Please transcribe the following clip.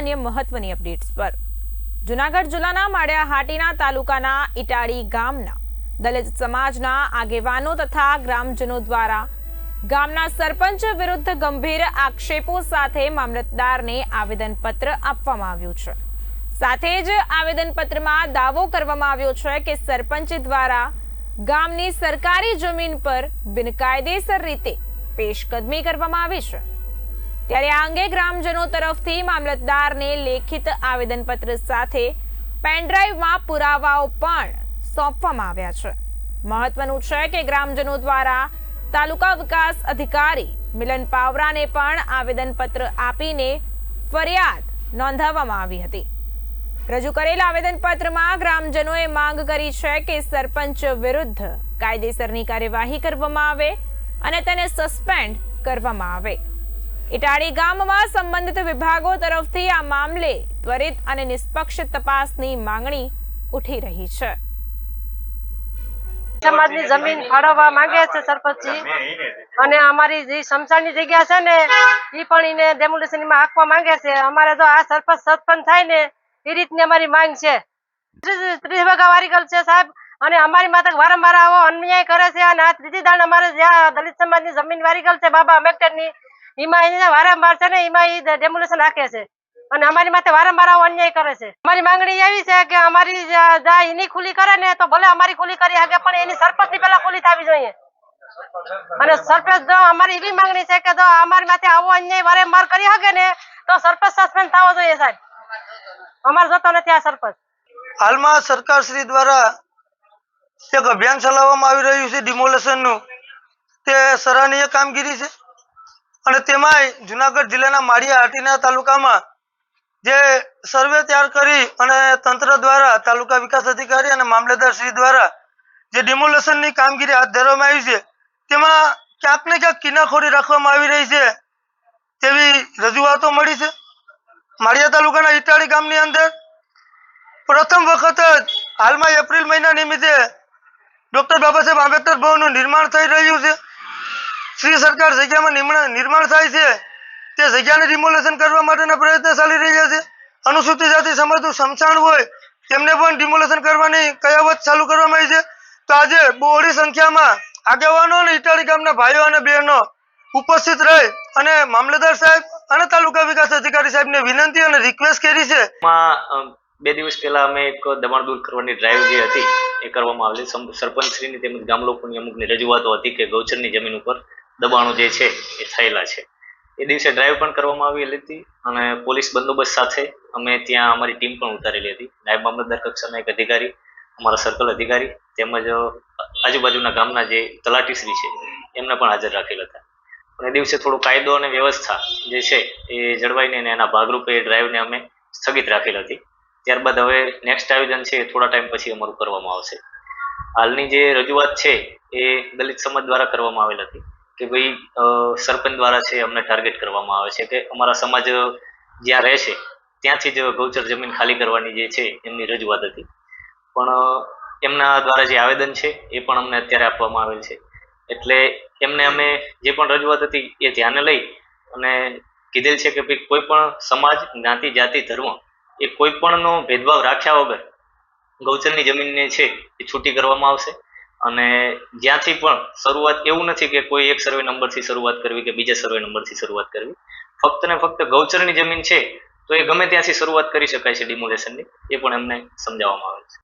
અન્ય મહત્વની અપડેટ્સ પર. જુનાગઢ જિલ્લાના માળિયા હાટીના તાલુકાના ઇટાડી ગામના દલિત સમાજના આગેવાનો તથા ગ્રામજનો દ્વારા ગામના સરપંચ વિરુદ્ધ ગંભીર આક્ષેપો સાથે મામલતદારને આવેદનપત્ર આપવામાં આવ્યું છે. સાથે જ આવેદનપત્રમાં દાવો કરવામાં આવ્યો છે કે સરપંચ દ્વારા ગામની સરકારી જમીન પર બિનકાયદેસર રીતે પેશકદમી કરવામાં આવી છે. ત્યારે આ અંગે ગ્રામજનો તરફથી મામલતદારને લેખિત આવેદનપત્ર સાથે પેનડ્રાઈવમાં પુરાવાઓ પણ સોંપવામાં આવ્યા છે. મહત્વનું છે કે ગ્રામજનો દ્વારા તાલુકા વિકાસ અધિકારી મિલન પાવરાને પણ આવેદનપત્ર આપીને ફરિયાદ નોંધાવવામાં આવી હતી. રજૂ કરેલ આવેદનપત્રમાં ગ્રામજનોએ માંગ કરી છે કે સરપંચ વિરુદ્ધ કાયદેસરની કાર્યવાહી કરવામાં આવે અને તેને સસ્પેન્ડ કરવામાં આવે. ઇટાળી ગામમાં સંબંધિત વિભાગો તરફથી આ મામલે ત્વરિત અને નિષ્પક્ષ તપાસની માંગણી ઉઠી રહી છે. સમાજની જમીન ફાળવવા માંગે છે સરપંચજી. અને અમારી જે સ્મશાનની જગ્યા છે ને એ પણ એને ડેમોલેશન આપવા માંગે છે. અમારે તો આ સરપંચ સરપંચ થાય ને એ રીતની અમારી માંગ છે. ત્રીસ વગા વારીગલ છે સાહેબ. અને અમારી માતા વારંવાર આવો અન્યાય કરે છે. અને આ ત્રીજી દાણ અમારે જ્યાં દલિત સમાજની જમીન વારીગલ છે, બાબા આંબેડકરની એમાં એને વારંવાર છે ને એમાં એ ડેમોલેશન રાખે છે. અને અમારી માથે વારંવાર આવો અન્યાય કરે છે. અમારી માંગણી એવી છે કે અમારી જ્યાં- એની ખુલી કરે ને, તો ભલે અમારી ખુલી કરી શકે પણ એની સરપંચની પેલા ખુલી થવી જોઈએ. અને સરપંચ જો અમારી એવી માંગણી છે કે જો અમારી માથે આવો અન્યાય વારંવાર કરી શકે ને, તો સરપંચ સસ્પેન્ડ થવો જોઈએ, સાહેબ. અમારે જોતો નથી આ સરપંચ. હાલમાં સરકાર શ્રી દ્વારા એક અભિયાન ચલાવવામાં આવી રહ્યું છે ડિમોલેશનનું તે સરાહનીય કામગીરી છે? અને તેમાં જુનાગઢ જિલ્લાના માળિયા હાટીના તાલુકામાં જે સર્વે તૈયાર કરી અને તંત્ર દ્વારા તાલુકા વિકાસ અધિકારી અને મામલતદાર શ્રી દ્વારા જે ડિમોલેશનની કામગીરી હાથ ધરવામાં આવી છે, તેમાં ક્યાંક ને ક્યાંક કિનાખોરી રાખવામાં આવી રહી છે તેવી રજૂઆતો મળી છે. માળિયા તાલુકાના ઇટાળી ગામની અંદર પ્રથમ વખત જ હાલમાં એપ્રિલ મહિના નિમિત્તે ડોક્ટર બાબા સાહેબ આંબેડકર ભવનનું નિર્માણ થઈ રહ્યું છે. શ્રી સરકાર જગ્યામાં નિર્માણ થાય છે, તે જગ્યાને ડિમોલેશન કરવા માટેના પ્રયત્ન ચાલી રહ્યા છે. અનુસૂચિત જાતિ સમાજનું સમસાણ હોય, તેમને પણ ડિમોલેશન કરવાની કયાવત ચાલુ કરવામાં આવી છે. તો આજે બહોળી સંખ્યામાં આગેવાનો અને ઇટાળી ગામના ભાઈઓ અને બહેનો ઉપસ્થિત રહી અને મામલેદાર સાહેબ અને તાલુકા વિકાસ અધિકારી સાહેબને વિનંતી અને રિક્વેસ્ટ કરી છે. બે દિવસ પહેલા અમે એક દબાણ દૂર કરવાની ડ્રાઈવ જે હતી, એ કરવામાં આવેલી. સરપંચશ્રીની તેમજ ગામ લોકોની અમુકની રજૂઆતો હતી કે ગૌચરની જમીન ઉપર દબાણો જે છે એ થયેલા છે. એ દિવસે ડ્રાઈવ પણ કરવામાં આવેલી હતી અને પોલીસ બંદોબસ્ત સાથે અમે ત્યાં અમારી ટીમ પણ ઉતારેલી હતી. નાયબ મામલતદાર કક્ષાના એક અધિકારી, અમારા સર્કલ અધિકારી તેમજ આજુબાજુના ગામના જે તલાટીશ્રી છે એમને પણ હાજર રાખેલ હતા. અને દિવસે થોડો કાયદો અને વ્યવસ્થા જે છે એ જળવાઈને એના ભાગરૂપે એ ડ્રાઈવને અમે સ્થગિત રાખેલ હતી. ત્યારબાદ હવે નેક્સ્ટ આયોજન છે એ થોડા ટાઈમ પછી અમારું કરવામાં આવશે. હાલની જે રજૂઆત છે એ દલિત સમાજ દ્વારા કરવામાં આવેલ હતી. કે ભાઈ સરપંચ દ્વારા છે અમને ટાર્ગેટ કરવામાં આવે છે કે અમારા સમાજ જ્યાં રહે છે ત્યાંથી જ ગૌચર જમીન ખાલી કરવાની જે છે એમની રજૂઆત હતી. પણ, એમના દ્વારા જે આવેદન છે એ પણ અમને અત્યારે આપવામાં આવેલ છે. એટલે એમને અમે જે પણ રજૂઆત હતી એ ધ્યાને લઈ અને કીધેલ છે કે ભાઈ, કોઈ પણ સમાજ, જ્ઞાતિ, જાતિ, ધર્મ એ કોઈ પણનો ભેદભાવ રાખ્યા વગર ગૌચરની જમીનને છે એ છૂટી કરવામાં આવશે. અને જ્યાંથી પણ શરૂઆત એવું નથી કે કોઈ એક સર્વે નંબરથી શરૂઆત કરવી કે બીજા સર્વે નંબરથી શરૂઆત કરવી. ફક્ત ને ફક્ત ગૌચરની જમીન છે તો એ ગમે ત્યાંથી શરૂઆત કરી શકાય છે ડિમોલેશનની એ પણ એમને સમજાવવામાં આવે છે.